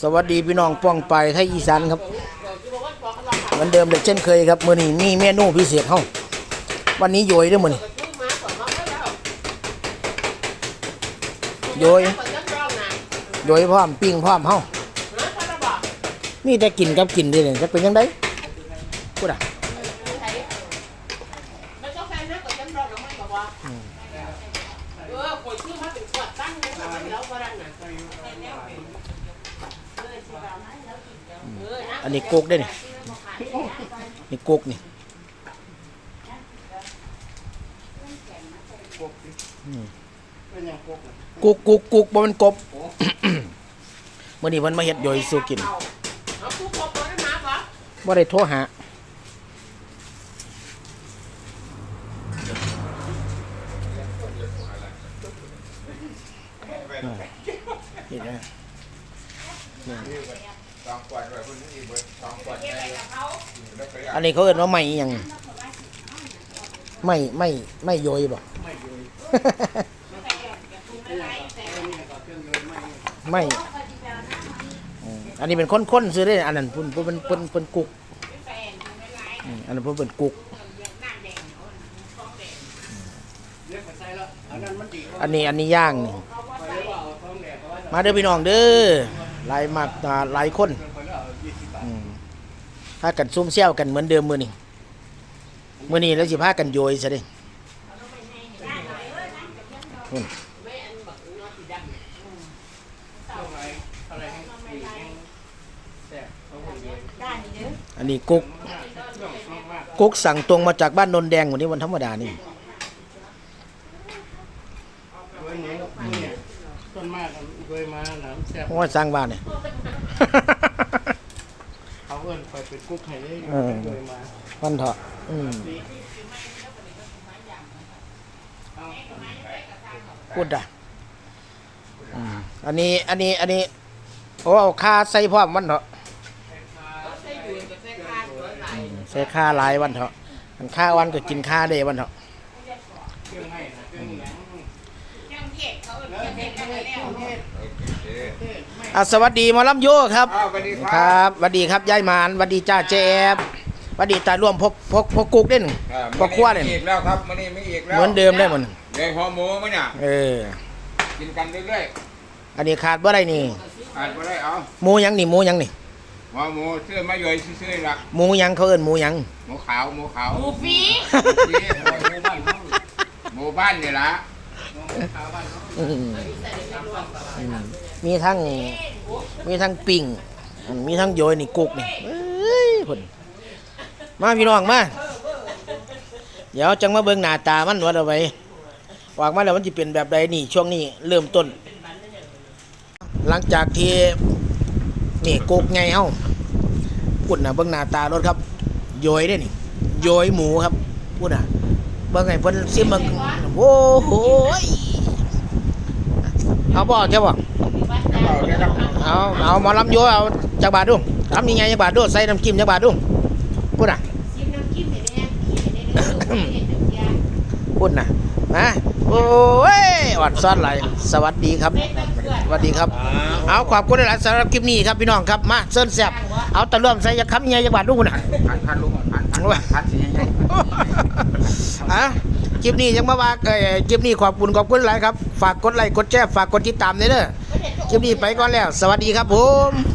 สวัสดีพี่น้องป้องไปไทยอีสานครับเหมือนเดิมเด็กเช่นเคยครับมื้อนี้มีเมนูพิเศษเฮาวันนี้โยยด้วยมื้อนี้โยยโยยพร้อมปิ้งพร้อมเฮามีแต่กินกับกินเด้เนี่ยจะเป็นจังไดพูดอะ อันนี้กุกได้นี่นี่กุกนี่กุกกุกกุกบ่แมันกบมื้อนี้เพิ่นมาเฮ็ดโยยสู่กินบ่ได้โทรหาเห็นไหม สองขวดด้วยคนนี้เบิดสองขวดได้แล้วก็อันนี้เขาเอิ้นว่าไม่อิหยังไม่ไม่ไม่โยยบ่ ไม่อืมอันนี้เป็นค้นๆซื้อได้อันนั้นเพิ่นเพิ่นเพิ่นเพิ่นกุกอืมอันนั้นเพิ่นเป็นกุก อันนี้อันนี้ย่างนี่มาเด้อพี่น้องเด้อ หลายมากอ่าหลายคนอืมพากันซุ่มเซี่ยวกันเหมือนเดิมมื้อนี้มื้อนี้แล้วสิพากันโยยซะด้อืมอันนี้กุ๊กกุ๊กสั่งตรงมาจากบ้านนนแดงวันนี้วันธรรมดานี่ ต้นมากเคยมาหนามแซ่บเพราะว่าสร้างบ้านเนี่ย เขาเอิ้นไปเป็นกุ๊กไห้ได้เออเคยมาวันเถาะอืมพูดอะอืมอันนี้ อันนี้ อันนี้ โอ้เอาค่าใส่พร้อมวันเถาะอืมใส่ค่าหลายวันเถาะอันค่าวันก็กินค่าเดวันเถาะ เครื่องให้นะเครื่องหยัง อะสวัสดีหมอลำโยครับอ้าวสวัสดีคครัรับ บสวัสดีครับยายหมานสวัสดีจ้าเจแอบสวัสดีตาร่วมพกพกพกกุ๊กเด่นอ่าพกขั้วเด่นมีอีกแล้วครับมันนี่ไม่อีกแล้วเหมือนเดิมได้หมดเดี๋ยวหัวหมูมั้ยเนี่ยเออ กินกันเรื่อยอันนี้ขาดบ่ได้นี่ๆอาจจะได้เอาหมูหยังนี่หมูหยังนี่หัวหมูซื้อมาย่อยซื้อๆละหมูหยังเขาเอิ้นหมูหยัง หมูขาวหมูขาวหมูฟรีที่หมูบ้านเขาหมูบ้านนี่ละ อืมอืมมีทั้งมีทั้งปิ่งอืมมีทั้งโยยนี่กุกนี่เอ้ยพุ่นมาพี่น้องมาเดี๋ยวจังมาเบิ่งหน้าตามันว่าเอาไว้วางมาแล้วมันจะเป็นแบบใดนี่ ช่วงนี้เริ่มต้น หลังจากที่นี่กุกไงเฮาพุ่นน่ะเบิ่งหน้าตารถครับ โยยได้นี่ โยยหมูครับพุ่นน่ะ บิ่งไงเพิ่นซิมเบิ่งโอ้โหเอาบ่ใช่บ่เอาเอาเอาหมอลำโยเอาจักบาทดูทำยังไงจักบาทดูใส่น้ำจิ้มจักบาทดูพูดน่ะจิ้มน้ำจิ้มให้แน่ให้แน่เด้อเฮ็ดน้ำยาพูดน่ะนะโอ้ยอ่อนซ้อนไหลสวัสดีครับสวัสดีครับ เอาขอบคุณหลายๆสำหรับคลิปนี้ครับพี่น้องครับมาเส้นแซ่บเอาตะล่วมใส่ยักษ์คำยังไงจักบาทดูน่ะพันพันลูกพันพันพันสิยังไง อะคลิปนี้ยังมาว่าเอ้ยคลิปนี้ขอบคุณขอบคุณหลายครับ ฝากกดไลค์กดแชร์ฝากกดติดตามด้วยเด้อคลิปนี้ไปก่อนแล้ว สวัสดีครับผม